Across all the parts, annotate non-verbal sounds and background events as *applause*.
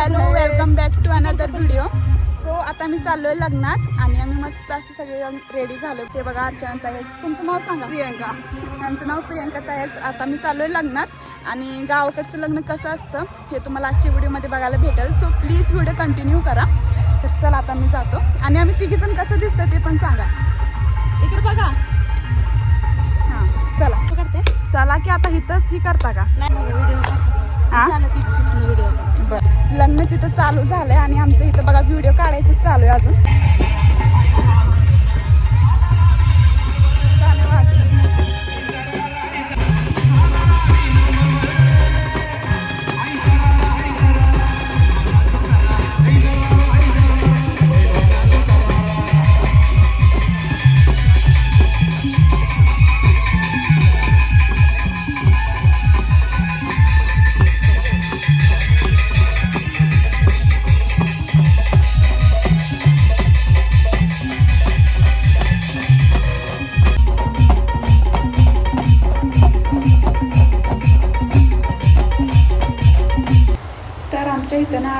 Hello welcome back to another video so आता मी चाललोय लग्नात आणि आम्ही मस्त असे सगळेजण रेडी झालो. ते बघा अर्चना ताई तुमचं नाव सांगा. प्रियंका. त्यांचं नाव प्रियंका आहे. आता मी चाललोय लग्नात आणि गावाकडचं लग्न कसं असतं हे तुम्हाला आजच्या व्हिडिओमध्ये बघायला भेटेल. सो प्लीज व्हिडिओ कंटिन्यू करा. तर चला आता मी जातो. आणि आम्ही तिघीजण कसं दिसतं ते पण सांगा. इकडे बघा. हां चला. चला की आता इथंच ही करता का? हा? बरं लग्न तिथं चालू झालंय आणि आमचं इथं बघा व्हिडिओ काढायचं चालू आहे अजून.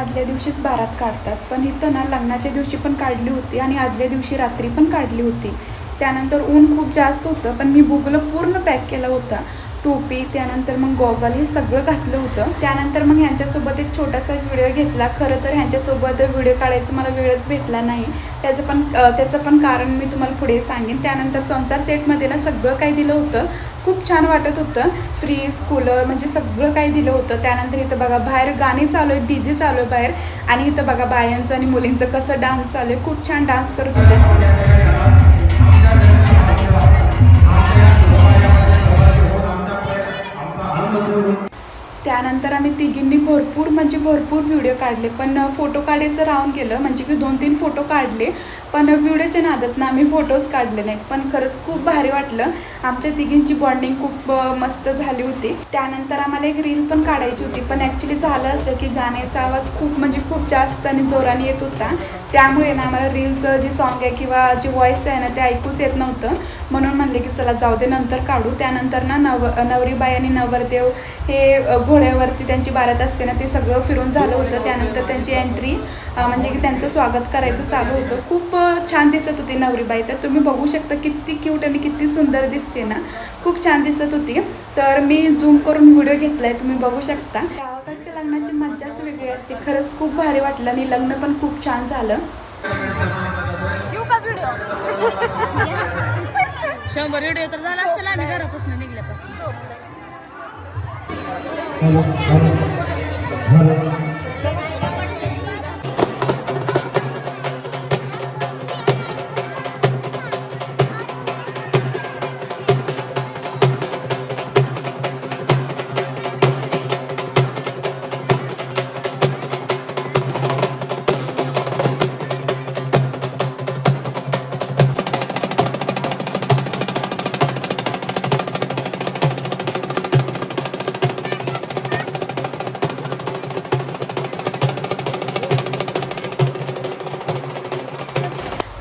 आदल्या दिवशीच बारात काढतात. पण इथं ना लग्नाच्या दिवशी पण काढली होती आणि आदल्या दिवशी रात्री पण काढली होती. त्यानंतर ऊन खूप जास्त होतं पण मी बुगलं पूर्ण पॅक केलं होतं. टोपी त्यानंतर मग गॉगल हे सगळं घातलं होतं. त्यानंतर मग ह्यांच्यासोबत एक छोटासा व्हिडिओ घेतला. खरं तर ह्यांच्यासोबत व्हिडिओ काढायचा मला वेळच भेटला नाही. त्याचं पण त्याचं पण कारण मी तुम्हाला पुढे सांगेन. त्यानंतर संसार सेटमध्ये ना सगळं काही दिलं होतं. खूप छान वाटत होतं. फ्रीज कूलर म्हणजे सगळं काही दिलं होतं. त्यानंतर इथं बघा बाहेर गाणी चालू आहे डी जे चालू आहे बाहेर. आणि इथं बघा बायांचं आणि मुलींचं कसं डान्स चालू आहे. खूप छान डान्स करत होते. त्यानंतर आम्ही तिघींनी भरपूर म्हणजे भरपूर व्हिडिओ काढले. पण फोटो काढायचं राहून गेलं. म्हणजे की दोन तीन फोटो काढले. पण व्हिडिओच्या नादात ना आम्ही फोटोज काढले नाहीत. पण खरंच खूप भारी वाटलं. आमच्या तिघींची बॉन्डिंग खूप मस्त झाली होती. त्यानंतर आम्हाला एक रील पण काढायची होती. पण ॲक्च्युली झालं असं की गाण्याचा आवाज खूप म्हणजे खूप जास्त आणि जोराने येत होता. त्यामुळे ना आम्हाला रीलचं जे सॉन्ग आहे किंवा जे व्हॉइस आहे ना ते ऐकूच येत नव्हतं. म्हणून म्हणले की चला जाऊ दे नंतर काढू. त्यानंतर ना नव नवरीबाई आणि नवरदेव हे घोड्यावरती त्यांची बारात असते ना ते सगळं फिरून झालं होतं. त्यानंतर त्यांची एंट्री म्हणजे की त्यांचं स्वागत करायचं चालू होतं. खूप छान दिसत होती नवरीबाई तर तुम्ही बघू शकता किती क्यूट आणि किती सुंदर दिसते ना. खूप छान दिसत होती. तर मी झूम करून व्हिडिओ घेतलाय तुम्ही बघू शकता. गावाकडच्या लग्नाची मज्जाच वेगळी असते. खरंच खूप भारी वाटलं आणि लग्न पण खूप छान झालं. येऊ का व्हिडिओ शंभर व्हिडिओ तर झाला असतील आम्ही घरापासून निघल्यापासून.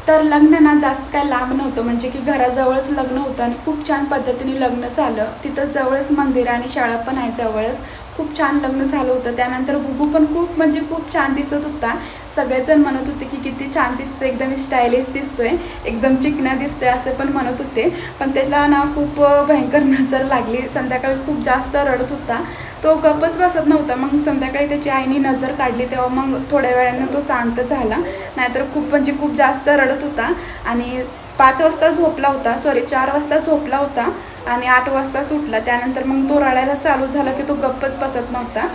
तर लग्न ना जास्त काय लांब नव्हतं. म्हणजे की घराजवळच लग्न होतं आणि खूप छान पद्धतीने लग्न झालं. तिथं जवळच मंदिर आणि शाळा पण आहे जवळच. खूप छान लग्न झालं होतं. त्यानंतर बुबू पण खूप म्हणजे खूप छान दिसत होता. सगळेजण म्हणत होते की किती छान दिसतं एकदम स्टायलिश दिसतोय एकदम चिकना दिसतोय असं पण म्हणत होते. पण त्याला ना खूप भयंकर *laughs* नजर लागली. संध्याकाळी खूप जास्त रडत होता. तो गप्पच बसत नव्हता. मग संध्याकाळी त्याची आईने नजर काढली. तेव्हा मग थोड्या वेळानं तो शांत झाला. नाहीतर खूप म्हणजे खूप जास्त रडत होता. आणि पाच वाजता झोपला होता. सॉरी चार वाजता झोपला होता. आणि आठ वाजता सुटला. त्यानंतर मग तो रडायला चालू झाला की तो गप्पच बसत नव्हता.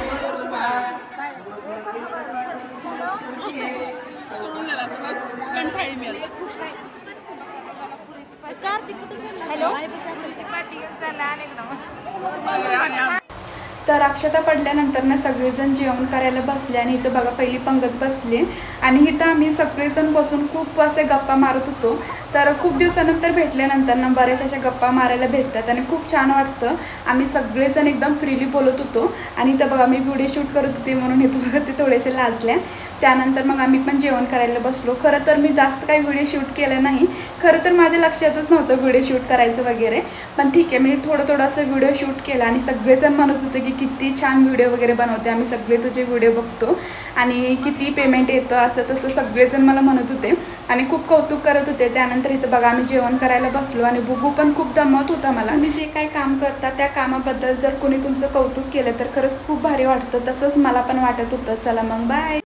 तर अक्षता पडल्यानंतर ना सगळेजण जेवण करायला बसले आणि इथं बघा पहिली पंगत बसली. आणि इथं आम्ही सगळेजण बसून खूप असे गप्पा मारत होतो. तर खूप दिवसानंतर भेटल्यानंतर ना बऱ्याच अशा गप्पा मारायला भेटतात आणि खूप छान वाटतं. आम्ही सगळेजण एकदम फ्रीली बोलत होतो. आणि इथं बघा मी व्हिडिओ शूट करत होते म्हणून इथं बघा ते थोडेसे लाजल्या. त्यानंतर मग आम्ही पण जेवण करायला बसलो. खरं तर मी जास्त काही व्हिडिओ शूट केलं नाही. खरं तर माझ्या लक्षातच नव्हतं व्हिडिओ शूट करायचं वगैरे. पण ठीक आहे मी थोडं थोडं असं व्हिडिओ शूट केला आणि सगळेजण म्हणत होते की किती छान व्हिडिओ वगैरे बनवते. आम्ही सगळे तुझे व्हिडिओ बघतो आणि किती पेमेंट येतं असं तसं सगळेजण मला म्हणत होते आणि खूप कौतुक करत होते. त्यानंतर इथं बघा आम्ही जेवण करायला बसलो आणि बुबू पण खूप दमत होता मला. मी जे काही काम करता त्या कामाबद्दल जर कोणी तुमचं कौतुक केलं तर खरंच खूप भारी वाटतं. तसंच मला पण वाटत होतं. चला मग बाय